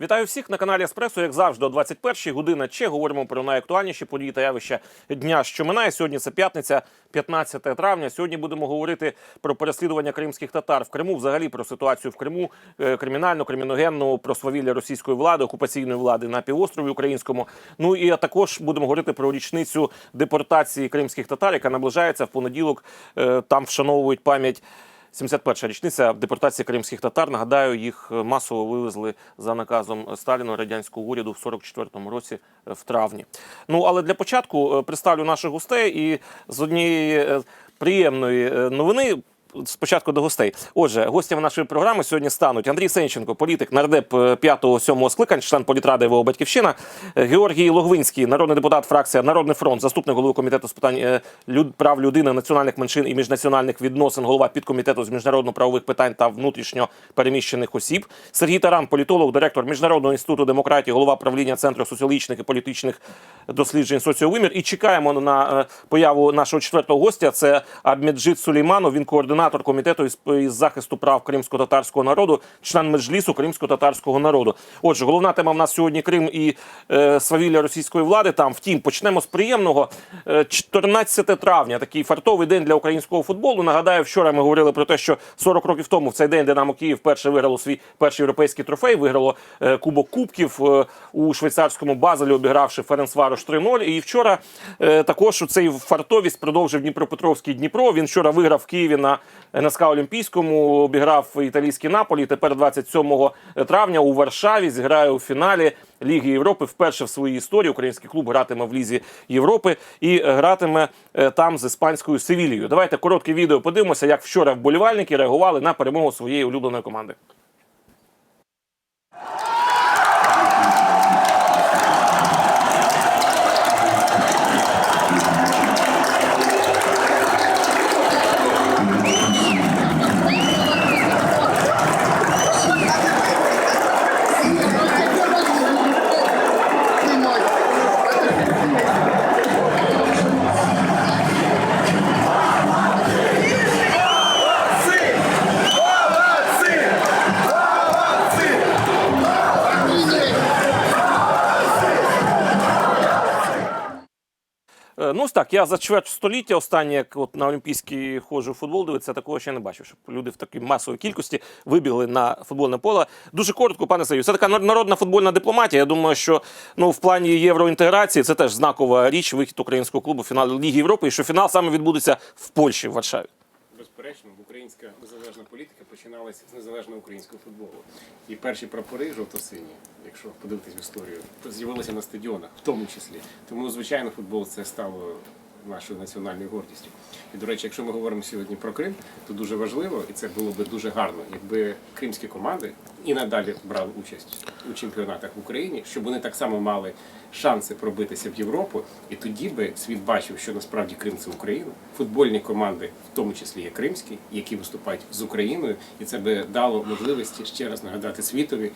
Вітаю всіх на каналі Еспресо. Як завжди, о 21 година Че говоримо про найактуальніші події та явища дня, що минає. Сьогодні це п'ятниця, 15 травня. Сьогодні будемо говорити про переслідування кримських татар в Криму, взагалі про ситуацію в Криму, е, кримінальну, криміногенну, про свавілля російської влади, окупаційної влади на півострові українському. Ну і також будемо говорити про річницю депортації кримських татар, яка наближається в понеділок. Е, Там вшановують пам'ять. 71-ша річниця депортації кримських татар. Нагадаю, їх масово вивезли за наказом Сталіна радянського уряду в 44-му році е, в травні. Ну але для початку е, представлю наших гостей і з однієї е, приємної новини. Спочатку до гостей. Отже, гостями нашої програми сьогодні стануть Андрій Сенченко, політик, нардеп 5-7 скликань, член політради ВО Батьківщина, е, Георгій Логвинський, народний депутат, фракція Народний фронт, заступник голови комітету з питань е, прав людини, національних меншин і міжнаціональних відносин, голова підкомітету з міжнародно-правових питань та внутрішньо переміщених осіб. Сергій Таран, політолог, директор Міжнародного інституту демократії, голова правління Центру соціологічних і політичних досліджень соціовимір. І чекаємо на е, появу нашого четвертого гостя. Це Абмеджит Сулейманов. Він координатор комітету із, із захисту прав кримсько-татарського народу, член меджлісу кримсько-татарського народу. Отже, головна тема в нас сьогодні Крим і е, свавілля російської влади. Там втім, почнемо з приємного. Е, 14 травня, такий фартовий день для українського футболу. Нагадаю, вчора ми говорили про те, що 40 років тому в цей день Динамо Київ перше виграло свій перший європейський трофей. Виграло е, Кубок Кубків е, у швейцарському Базелі, обігравши Ференцварош 3-0. І вчора е, також цей фартовість продовжив Дніпропетровський Дніпро. Він вчора виграв в Києві на НСК Олімпійському, обіграв італійський Наполі. Тепер 27 травня у Варшаві зіграє у фіналі Ліги Європи. Вперше в своїй історії український клуб гратиме в Лізі Європи і гратиме е, там з іспанською Севілією. Давайте коротке відео подивимося, як вчора вболівальники реагували на перемогу своєї улюбленої команди. Я за чверть століття останнє, як от на Олімпійський ходжу футбол, дивитися, такого ще не бачив, щоб люди в такій масовій кількості вибігли на футбольне поле. Дуже коротко, пане Саю, це така народна футбольна дипломатія. Я думаю, що ну в плані євроінтеграції це теж знакова річ, вихід українського клубу фінал Ліги Європи, і що фінал саме відбудеться в Польщі, в Варшаві. Безперечно, українська незалежна політика починалася з незалежного українського футболу. І перші прапори жовто-сині, якщо подивитись в історію, то з'явилися на стадіонах, в тому числі. Тому, звичайно, футбол це стало нашою національною гордістю. І, до речі, якщо ми говоримо сьогодні про Крим, то дуже важливо, і це було би дуже гарно, якби кримські команди і надалі брали участь у чемпіонатах в Україні, щоб вони так само мали шанси пробитися в Європу, і тоді би світ бачив, що насправді Крим це Україна. Футбольні команди, в тому числі є кримські, які виступають з Україною, і це би дало можливості ще раз нагадати світові,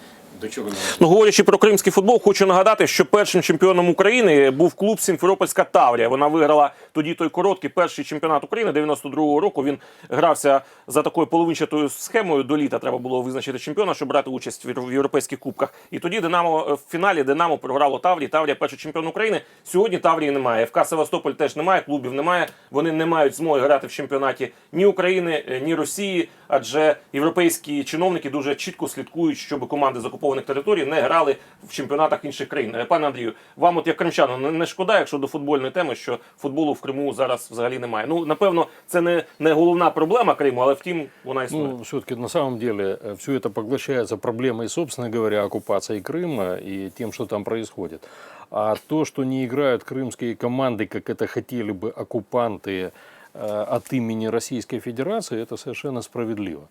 до чого. Ну, говорячи про кримський футбол, хочу нагадати, що першим чемпіоном України був клуб Сімферопольська Таврія. Вона виграла тоді той короткий перший чемпіонат України 92-го року. Він грався за такою половинчатою схемою. До літа треба було визначити чемпіона, щоб брати участь в європейських кубках. І тоді Динамо е, в фіналі Динамо програло Таврії. Таврія перший чемпіон України. Сьогодні Таврії немає. ФК Севастополь теж немає. Клубів немає. Вони не мають змоги грати в чемпіонаті ні України, е, ні Росії, адже європейські чиновники дуже чітко слідкують, щоб команди з окупованих територій не грали в чемпіонатах інших країн. Е, Пане Андрію, вам, от як кримчану, не- не шкода, якщо до футбольної теми, що футболу в Криму зараз взагалі немає. Ну напевно, це не, не головна проблема Криму, але втім вона існує. Ну, все-таки на самом деле все это поглощается проблемой, собственно говоря, оккупации Крыма и тем, что там происходит. А то, что не играют крымские команды, как это хотели бы оккупанты э, от имени Российской Федерации, это совершенно справедливо.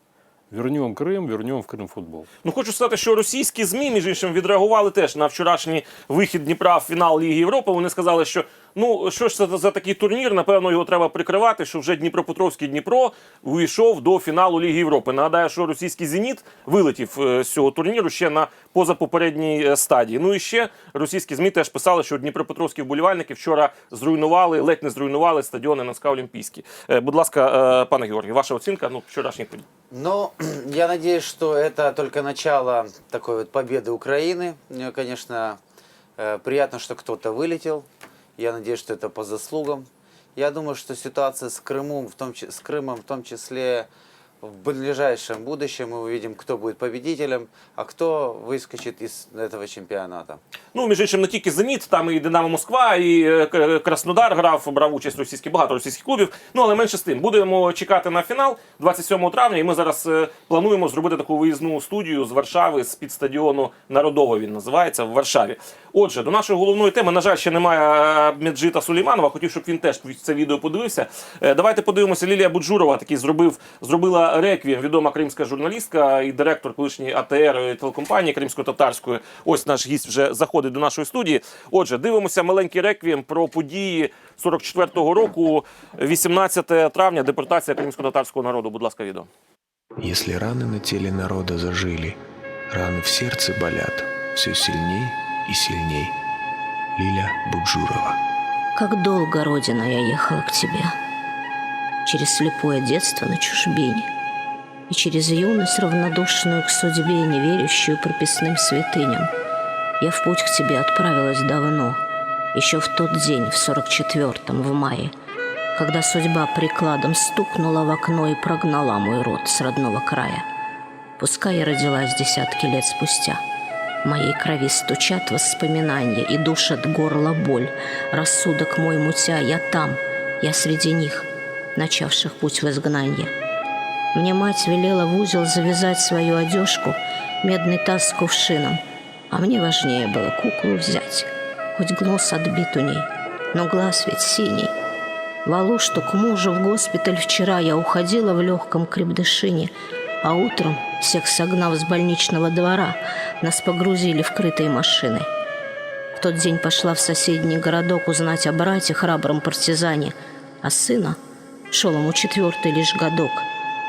Вернем Крим, вернем в Крим футбол. Ну хочу сказати, що російські змі, між іншим, відреагували теж на вчорашній вихід Дніпра в фінал Ліги Європи. Вони сказали, що ну що ж це за такий турнір? Напевно, його треба прикривати. Що вже Дніпропетровський Дніпро увійшов до фіналу Ліги Європи. Нагадаю, що російський зеніт вилетів е, з цього турніру ще на позапопередній е, стадії. Ну і ще російські змі теж писали, що Дніпропетровські вболівальники вчора зруйнували, ледь не зруйнували стадіони НСК Олімпійський. Е, Будь ласка, е, пане Георгій, ваша оцінка ну вчорашніх подій. Ну, я надеюсь, что это только начало такой вот победы Украины. Мне, конечно, э, приятно, что кто-то вылетел. Я надеюсь, что это по заслугам. Я думаю, что ситуация с Крымом, в том, чи- с Крымом в том числе в ближайшем будущем мы увидим, кто будет победителем, а кто выскочит из этого чемпионата. Ну, між іншим, не тільки Зеніт, там і Динамо Москва, і е, К- Краснодар грав, брав участь російські, багато російських клубів. Ну, але менше з тим. Будемо чекати на фінал 27 травня, і ми зараз е, плануємо зробити таку виїзну студію з Варшави, з під стадіону Народового він називається в Варшаві. Отже, до нашої головної теми, на жаль, ще немає е, Меджита Сулейманова. Хотів, щоб він теж це відео подивився. Е, Давайте подивимося. Лілія Буджурова такий зробив, зробила реквієм, відома кримська журналістка і директор колишньої АТР телекомпанії кримсько-татарської. Ось наш гість вже заходить до нашої студії. Отже, дивимося маленький реквієм про події 44-го року, 18 травня, депортація кримсько-татарського народу. Будь ласка, відео. Если раны на теле народа зажили, раны в сердце болят все сильней и сильней. Лиля Буджурова. Как долго, Родина, я ехала к тебе. Через слепое детство на чужбине. И через юность, равнодушную к судьбе, не верящую прописным святыням. Я в путь к тебе отправилась давно. Еще в тот день, в сорок четвертом, в мае, когда судьба прикладом стукнула в окно и прогнала мой род с родного края. Пускай я родилась десятки лет спустя. В моей крови стучат воспоминания и душат горло боль. Рассудок мой мутя, я там, я среди них, начавших путь в изгнание. Мне мать велела в узел завязать свою одежку, медный таз с кувшином, а мне важнее было куклу взять. Хоть глаз отбит у ней, но глаз ведь синий. В Алушту к мужу в госпиталь вчера я уходила в легком крепдышине, а утром, всех согнав с больничного двора, нас погрузили в крытые машины. В тот день пошла в соседний городок узнать о брате храбром партизане, а сына, шел ему четвертый лишь годок,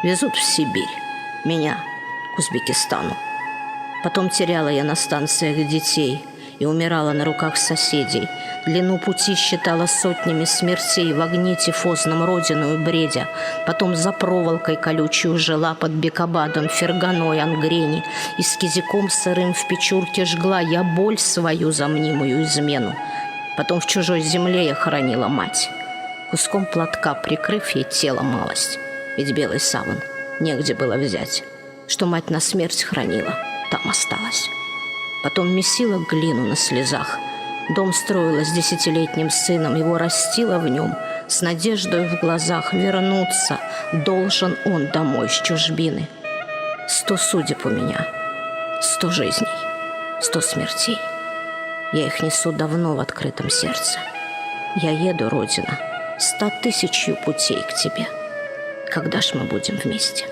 везут в Сибирь, меня к Узбекистану. Потом теряла я на станциях детей и умирала на руках соседей. Длину пути считала сотнями смертей в огне тифозном родину и бредя. Потом за проволокой колючую жила под Бекабадом, Ферганой, Ангрени. И с кизиком сырым в печурке жгла я боль свою за мнимую измену. Потом в чужой земле я хоронила мать, куском платка прикрыв ей тело малость. Ведь белый саван негде было взять. Что мать на смерть хранила, там осталась. Потом месила глину на слезах. Дом строила с десятилетним сыном, его растила в нем, с надеждой в глазах вернуться. Должен он домой с чужбины. Сто судеб у меня, сто жизней, сто смертей. Я их несу давно в открытом сердце. Я еду, Родина, ста тысячью путей к тебе. Когда ж мы будем вместе?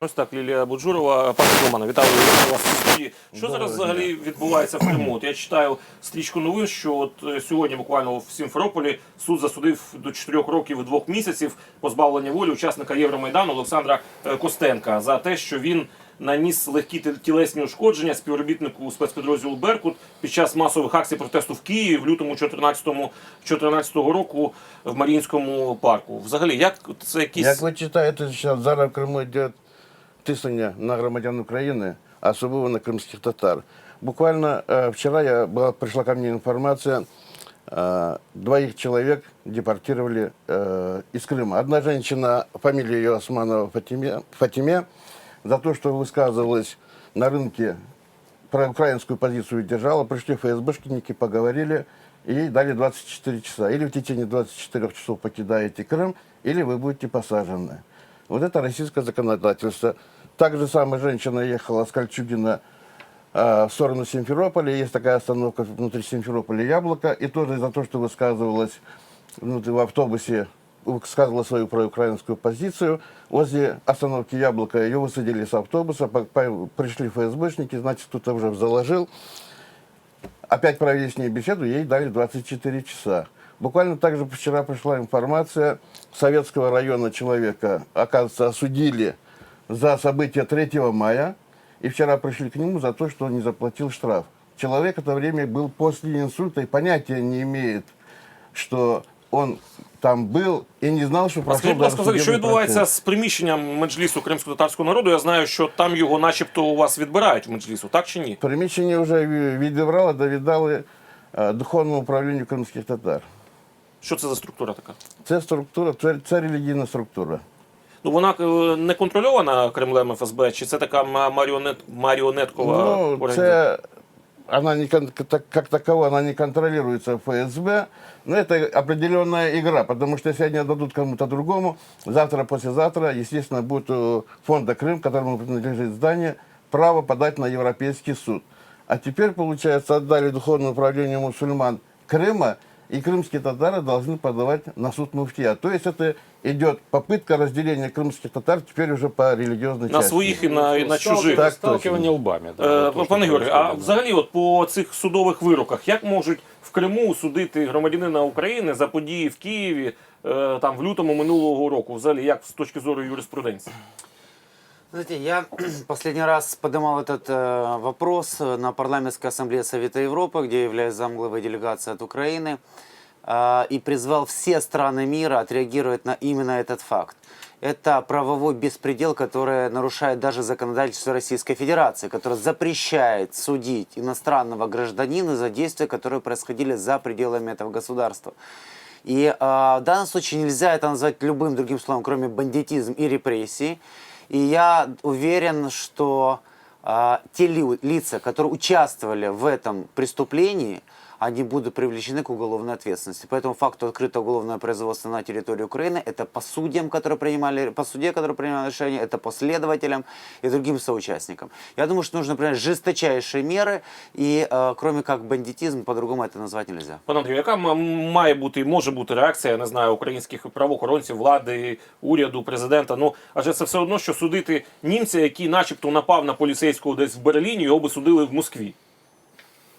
Ось так, Лілія Буджурова, пане Романе, вітаю вас у студії. Що зараз взагалі відбувається в Криму? От я читаю стрічку новин, що от е, сьогодні буквально в Сімферополі суд засудив до 4 років і 2 місяців позбавлення волі учасника Євромайдану Олександра е, Костенка за те, що він наніс легкі тіл- тілесні ушкодження співробітнику спецпідрозділу Беркут під час масових акцій протесту в Києві в лютому 2014 року в Маріїнському парку. Взагалі, як це якісь Як ви читаєте, що зараз в Криму йде тиснення на громадян України, а особливо на кримських татар. Буквально э, вчера я была, пришла ко мне информация, э, двоих человек депортировали э, из Крыма. Одна женщина, фамилия ее Османова Фатиме, Фатиме, за то, что высказывалась на рынке про украинскую позицию держала, пришли ФСБшники, поговорили, и дали 24 часа. Или в течение 24 часов покидаете Крым, или вы будете посажены. Вот это российское законодательство. Так же самая женщина ехала с Кольчугина э, в сторону Симферополя. Есть такая остановка внутри Симферополя «Яблоко». И тоже за то, что высказывалась внутри, в автобусе, высказывала свою проукраинскую позицию. Возле остановки «Яблоко» ее высадили с автобуса, пришли ФСБшники, значит, кто-то уже заложил. Опять провели с ней беседу, ей дали 24 часа. Буквально также вчера пришла информация, советского района человека, оказывается, осудили за события 3 мая, и вчера пришли к нему за то, что он не заплатил штраф. Человек в это время был после инсульта и понятия не имеет, что он там был и не знал, что А прошел скажіть, будь ласка, що відбувається з приміщенням меджлісу кримсько-татарського народу? Я знаю, що там його начебто у вас відбирають в меджлісу, так чи ні? Приміщення вже відібрали, довідали е, духовному управлінню кримських татар. Що це за структура така? Це структура, це, це релігійна структура. Ну вона е, не контрольована Кремлем ФСБ, чи це така маріонет, маріонеткова Ну, це, она не, кон- так- как такова, она не контролируется ФСБ, но это определенная игра, потому что если они отдадут кому-то другому, завтра, послезавтра, естественно, будет у фонда Крым, которому принадлежит здание, право подать на Европейский суд. А теперь, получается, отдали Духовное управление мусульман Крыма, и крымские татары должны подавать на суд муфтия. То есть это идет попытка разделения крымских татар теперь уже по религиозной На части. своїх і на, і на чужих. Так Сталкивание лбами. да, Е, вот то, что Пане Георгію, а происходит, да. взагалі, от по цих судових вироках, як можуть в Криму судити громадянина України за події в Києві е, там в лютому минулого року? Взагалі, як з точки зору юриспруденції? Знаете, я последний раз поднимал этот э, вопрос на парламентской ассамблее Совета Европы, где я являюсь замглавой делегации от Украины, э, и призвал все страны мира отреагировать на именно этот факт. Это правовой беспредел, который нарушает даже законодательство Российской Федерации, которое запрещает судить иностранного гражданина за действия, которые происходили за пределами этого государства. И э, в данном случае нельзя это назвать любым другим словом, кроме бандитизм и репрессии. И я уверен, что э, те ли- лица, которые участвовали в этом преступлении, они будут привлечены к уголовной ответственности. По этому факту открыто уголовное производство на территории Украины. Это по судьям, которые принимали, по суде, которые принимали решение, это по следователям и другим соучастникам. Я думаю, что нужно принять жесточайшие меры, и э, кроме как бандитизм, по-другому это назвать нельзя. Пане Андрію, яка м- має бути і може бути реакція, я не знаю, українських правоохоронців, влади, уряду, президента? Ну адже це все одно, що судити німця, який, начебто, напав на поліцейського десь в Берліні, його би судили в Москві.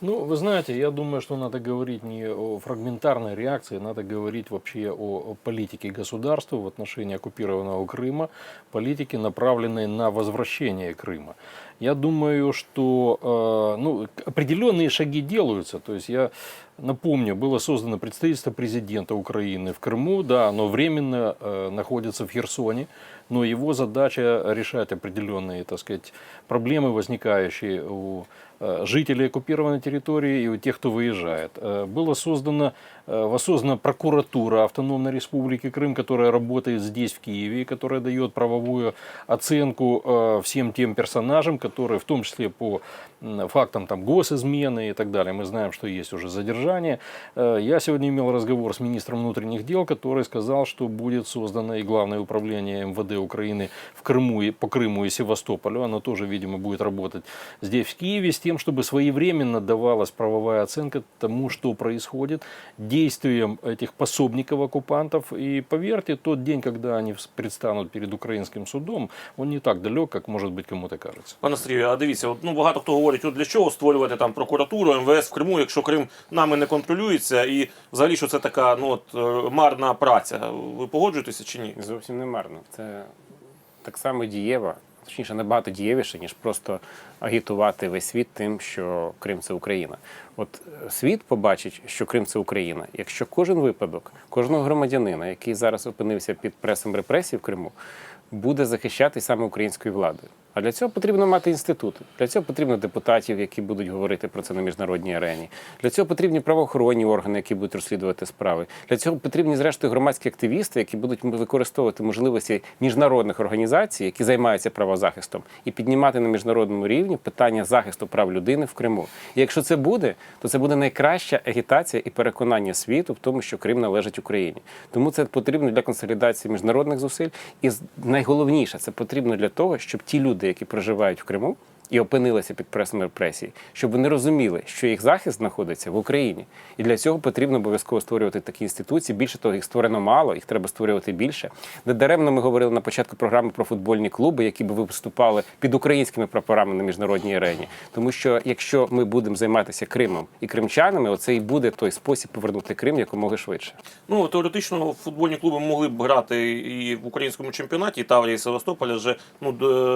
Ну, вы знаете, я думаю, что надо говорить не о фрагментарной реакции, надо говорить вообще о, о политике государства в отношении оккупированного Крыма, политике, направленной на возвращение Крыма. Я думаю, что э, ну, определенные шаги делаются. То есть я напомню, было создано представительство президента Украины в Крыму, да, оно временно э, находится в Херсоне, но его задача решать определенные, так сказать, проблемы, возникающие у э, жителей оккупированной территории и у тех, кто выезжает. Э, Было создано, э, воссоздана прокуратура Автономной Республики Крым, которая работает здесь, в Киеве, и которая дает правовую оценку э, всем тем персонажам, которые, в том числе по м, фактам там, госизмены и так далее, мы знаем, что есть уже задержание. Э, Я сегодня имел разговор с министром внутренних дел, который сказал, что будет создано и главное управление МВД Украины в Крыму, и, по Крыму и Севастополю. Оно тоже, видимо, будет работать здесь, в Киеве, с тем, чтобы своевременно давалась правовая оценка тому, что происходит, действиям этих пособников оккупантов. И поверьте, тот день, когда они предстанут перед украинским судом, он не так далек, как, может быть, кому-то кажется. Пане Сергію, а дивіться, от, ну багато хто говорить, от для чого створювати там прокуратуру, МВС в Криму, якщо Крим нами не контролюється, і взагалі що це така ну от е, марна праця. Ви погоджуєтеся чи ні? Зовсім не марно. Це так само дієво, точніше, набагато дієвіше, ніж просто агітувати весь світ тим, що Крим це Україна. От е, світ побачить, що Крим це Україна, якщо кожен випадок, кожного громадянина, який зараз опинився під пресом репресій в Криму, буде захищати саме українською владою. А для цього потрібно мати інститути. Для цього потрібно депутатів, які будуть говорити про це на міжнародній арені. Для цього потрібні правоохоронні органи, які будуть розслідувати справи. Для цього потрібні, зрештою, громадські активісти, які будуть використовувати можливості міжнародних організацій, які займаються правозахистом, і піднімати на міжнародному рівні питання захисту прав людини в Криму. І якщо це буде, то це буде найкраща агітація і переконання світу в тому, що Крим належить Україні. Тому це потрібно для консолідації міжнародних зусиль. І найголовніше, це потрібно для того, щоб ті люди, які проживають в Криму. І опинилися під пресом репресій, щоб вони розуміли, що їх захист знаходиться в Україні, і для цього потрібно обов'язково створювати такі інституції. Більше того, їх створено мало, їх треба створювати більше. Не даремно ми говорили на початку програми про футбольні клуби, які б виступали під українськими прапорами на міжнародній арені. Тому що якщо ми будемо займатися Кримом і кримчанами, оце і буде той спосіб повернути Крим якомога швидше. Ну теоретично футбольні клуби могли б грати і в українському чемпіонаті, і Таврія, і Севастополя, вже ну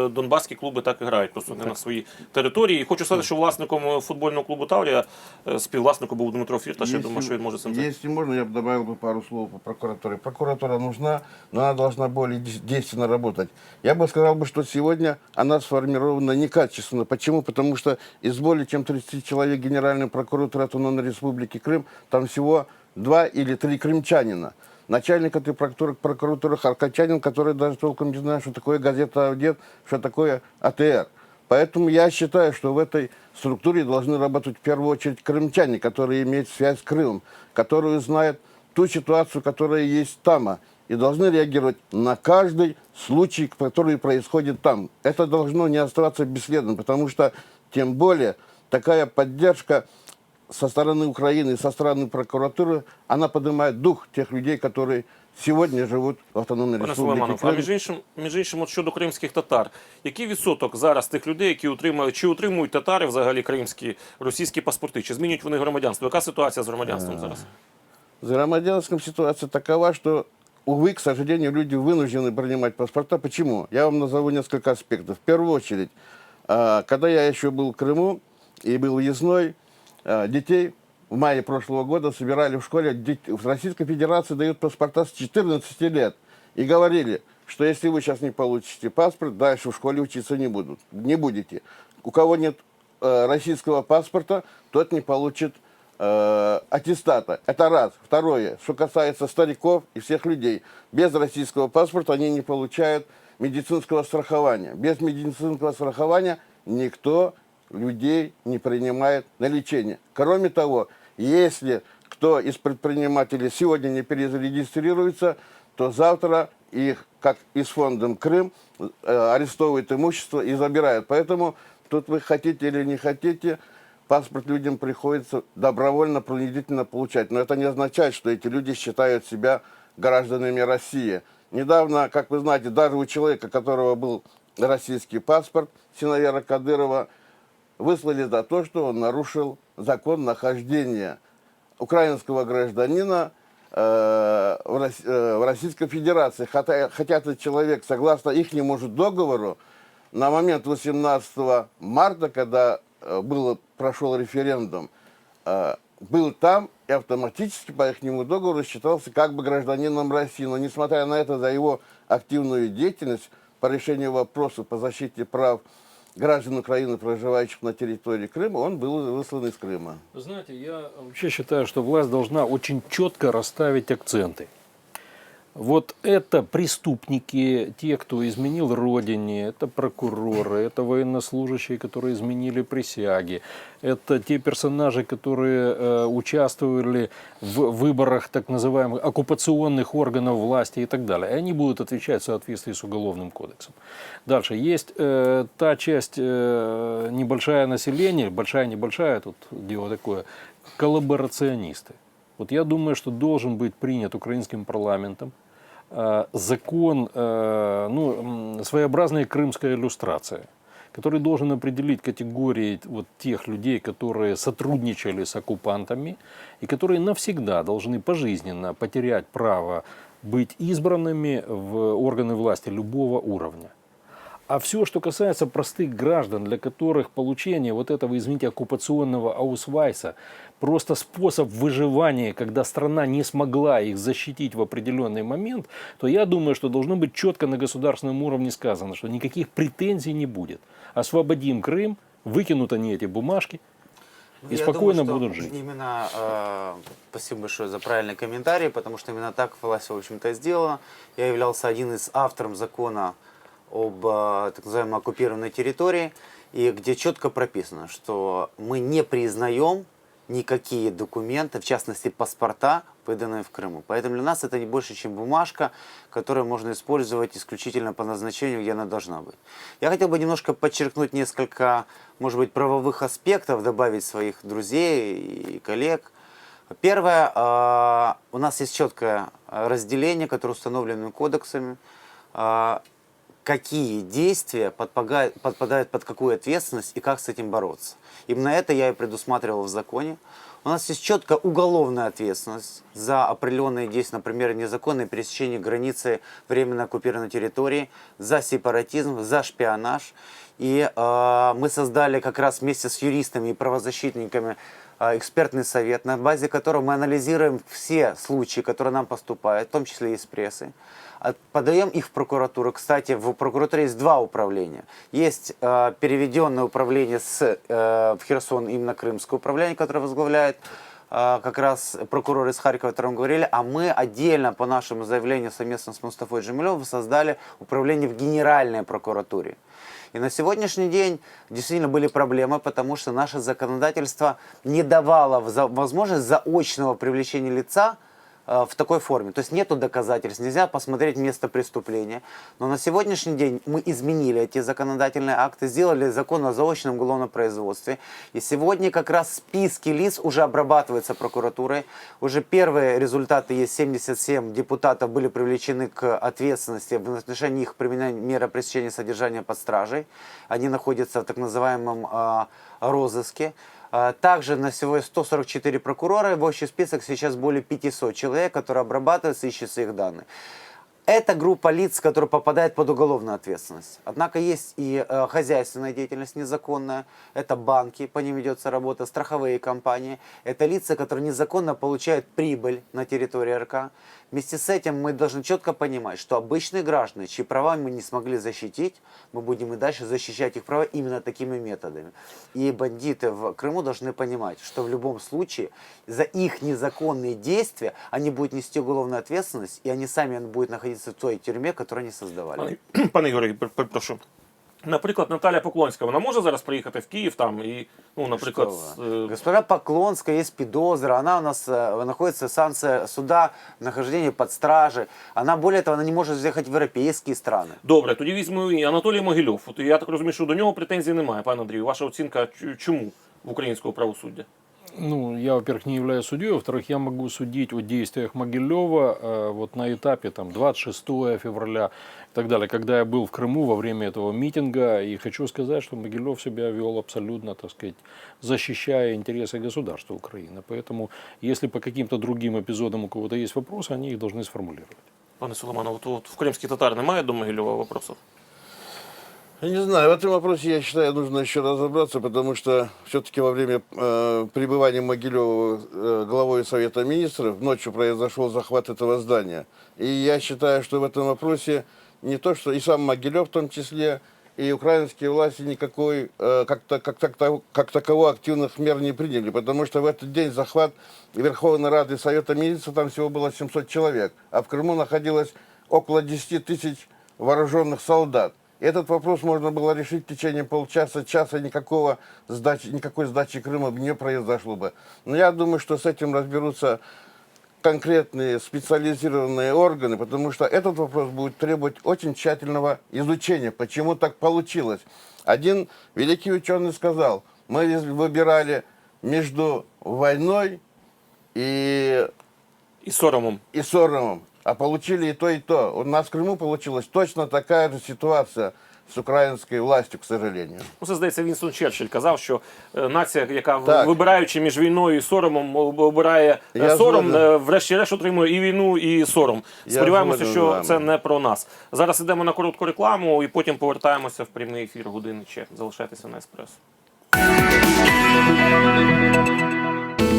донбаські клуби так і грають, просто не на свої території. І хочу сказати, що власником е, футбольного клубу Таврія е, співвласником був Дмитро Фірташ. Я думаю, що він може з цим Если можно, я бы добавил бы пару слов по прокуратуре. Прокуратура нужна, но она должна более дес- действенно работать. Я бы сказал, бы, что сегодня она сформирована некачественно. Почему? Потому что из более чем 30 человек Генеральной прокуратуры Автономной Республики Крым, там всего два или три крымчанина. Начальник этой прокуратуры, прокуратуры Харкачанин, который даже толком не знает, что такое газета «Авдет», что такое АТР. Поэтому я считаю, что в этой структуре должны работать в первую очередь крымчане, которые имеют связь с Крымом, которые знают ту ситуацию, которая есть там, и должны реагировать на каждый случай, который происходит там. Это должно не оставаться бесследным, потому что тем более такая поддержка со стороны Украины со стороны прокуратуры, она поднимает дух тех людей, которые сегодня живут в автономной Пане республике Сулейманов, а Крым. між іншим, між іншим, от щодо кримських татар, який відсоток зараз тих людей, які утримують, чи утримують татари взагалі кримські російські паспорти, чи змінюють вони громадянство? Яка ситуація з громадянством зараз? За громадянском ситуация такова, что, увы, к сожалению, люди вынуждены принимать паспорта. Почему? Я вам назову несколько аспектов. В первую очередь, а, когда я еще был в Крыму и был въездной, а, детей в мае прошлого года собирали в школе. В Российской Федерации дают паспорта с 14 лет. И говорили, что если вы сейчас не получите паспорт, дальше в школе учиться не, будут, не будете. У кого нет э, российского паспорта, тот не получит э, аттестата. Это раз. Второе, что касается стариков и всех людей. Без российского паспорта они не получают медицинского страхования. Без медицинского страхования никто людей не принимает на лечение. Кроме того, если кто из предпринимателей сегодня не перезарегистрируется, то завтра их, как и с фондом Крым, э, арестовывают имущество и забирают. Поэтому тут вы хотите или не хотите, паспорт людям приходится добровольно, принудительно получать. Но это не означает, что эти люди считают себя гражданами России. Недавно, как вы знаете, даже у человека, у которого был российский паспорт, Синовера Кадырова, выслали за то, что он нарушил закон нахождения украинского гражданина э, э, в Российской Федерации. Хотя, этот человек, согласно их договору, на момент 18 марта, когда э, было, прошел референдум, был там и автоматически по их договору считался как бы гражданином России. Но несмотря на это, за его активную деятельность по решению вопросов по защите прав граждан Украины, проживающих на территории Крыма, он был выслан из Крыма. Вы знаете, я вообще считаю, что власть должна очень четко расставить акценты. Вот это преступники, те, кто изменил родине, это прокуроры, это военнослужащие, которые изменили присяги, это те персонажи, которые э, участвовали в выборах так называемых оккупационных органов власти и так далее. И они будут отвечать в соответствии с Уголовным кодексом. Дальше. Есть э, та часть э, небольшая населения, большая-небольшая, тут дело такое, коллаборационисты. Вот я думаю, что должен быть принят украинским парламентом э, закон, э, ну, м, своеобразная крымская иллюстрация, который должен определить категории вот тех людей, которые сотрудничали с оккупантами и которые навсегда должны пожизненно потерять право быть избранными в органы власти любого уровня. А все, что касается простых граждан, для которых получение вот этого, извините, оккупационного аусвайса просто способ выживания, когда страна не смогла их защитить в определенный момент, то я думаю, что должно быть четко на государственном уровне сказано, что никаких претензий не будет. Освободим Крым, выкинут они эти бумажки, Ну, и я спокойно думаю, будут жить. Именно, э, спасибо большое за правильный комментарий, потому что именно так власть, в общем-то, сделала. Я являлся один из авторов закона об э, так называемой оккупированной территории, и где четко прописано, что мы не признаем никакие документы, в частности паспорта, выданные в Крыму. Поэтому для нас это не больше, чем бумажка, которую можно использовать исключительно по назначению, где она должна быть. Я хотел бы немножко подчеркнуть несколько, может быть, правовых аспектов, добавить своих друзей и коллег. Первое, э, у нас есть четкое разделение, которое установлено кодексами, э, какие действия подпага- подпадают под какую ответственность и как с этим бороться. Именно это я и предусматривал в законе У нас есть четко уголовная ответственность за определенные действия, например, незаконное пересечение границы временно оккупированной территории, за сепаратизм, за шпионаж. И э, мы создали как раз вместе с юристами и правозащитниками экспертный совет, на базе которого мы анализируем все случаи, которые нам поступают, в том числе и из прессы. От- Подаем их в прокуратуру. Кстати, в прокуратуре есть два управления. Есть э, переведенное управление с, э, в Херсон, именно Крымское управление, которое возглавляет э, как раз прокурор из Харькова, о котором говорили, а мы отдельно по нашему заявлению совместно с Мустафой Джамилевым создали управление в Генеральной прокуратуре. И на сегодняшний день действительно были проблемы, потому что наше законодательство не давало вза- возможность заочного привлечения лица э, в такой форме. То есть нету доказательств, нельзя посмотреть место преступления. Но на сегодняшний день мы изменили эти законодательные акты, сделали закон о заочном уголовном производстве. И сегодня как раз списки лиц уже обрабатываются прокуратурой. Уже первые результаты есть. 77 депутатов были привлечены к ответственности в отношении их применения меры пресечения содержания под стражей. Они находятся в так называемом э, розыске. А, Также на сегодня 144 прокурора, в общий список сейчас более 500 человек, которые обрабатываются, ищутся их данные. Это группа лиц, которые попадают под уголовную ответственность. Однако есть и э, хозяйственная деятельность незаконная, это банки, по ним ведется работа, страховые компании, это лица, которые незаконно получают прибыль на территории РК. Вместе с этим мы должны четко понимать, что обычные граждане, чьи права мы не смогли защитить, мы будем и дальше защищать их права именно такими методами. И бандиты в Крыму должны понимать, что в любом случае за их незаконные действия они будут нести уголовную ответственность, и они сами будут находиться в той тюрьме, которую они создавали. Пане, пер- перепрошую. Наприклад, Наталя Поклонська, вона може зараз приїхати в Київ там і, ну, наприклад, Что з, вы. е, Госпожа Поклонская, есть подозра, она у нас э, находится в санкции суда, нахождение под стражей. Она, более того, она не может заехать в европейские страны. Добре, тоді візьму і Анатолій Могильов. От я так розумію, що до нього претензій немає, пане Андрію. Ваша оцінка ч- чому в українського правосуддя? Ну, я, во-первых, не являюсь судьей, во-вторых, я могу судить о действиях Могилева э, вот на этапе там 26 февраля и так далее, когда я был в Крыму во время этого митинга, и хочу сказать, что Могилев себя вел абсолютно, так сказать, защищая интересы государства Украины. Поэтому, если по каким-то другим эпизодам у кого-то есть вопросы, они их должны сформулировать. Пане Соломаново, от, от в кримських татар немає до Могильова вопросів? Я не знаю, в этом вопросе, я считаю, нужно еще разобраться, потому что все-таки во время э, пребывания Могилева э, главой Совета Министров ночью произошел захват этого здания. И я считаю, что в этом вопросе не то, что и сам Могилев в том числе, и украинские власти никакой, э, как, то как, так- как таково активных мер не приняли, потому что в этот день захват Верховной Рады Совета Министров, там всего было 700 человек, а в Крыму находилось около 10 тысяч вооруженных солдат. И Этот вопрос можно было решить в течение полчаса, часа, никакого сдачи, никакой сдачи Крыма не произошло бы. Но я думаю, что с этим разберутся конкретные специализированные органы, потому что этот вопрос будет требовать очень тщательного изучения, почему так получилось. Один великий ученый сказал, мы выбирали между войной и І соромом. и Соромом, а получили и то, и то. У нас в Крыму получилась точно такая же ситуация с украинской властью, к сожалению. Ну, це здається, Вінстон Черчилль казав, що е, нація, яка Так. вибираючи між війною і соромом, обирає е, Я сором, е, врешті-решт отримує і війну, і сором. Я Сподіваємося, що це не про нас. Зараз йдемо на коротку рекламу і потім повертаємося в прямий ефір години Че. Залишайтеся на еспресо.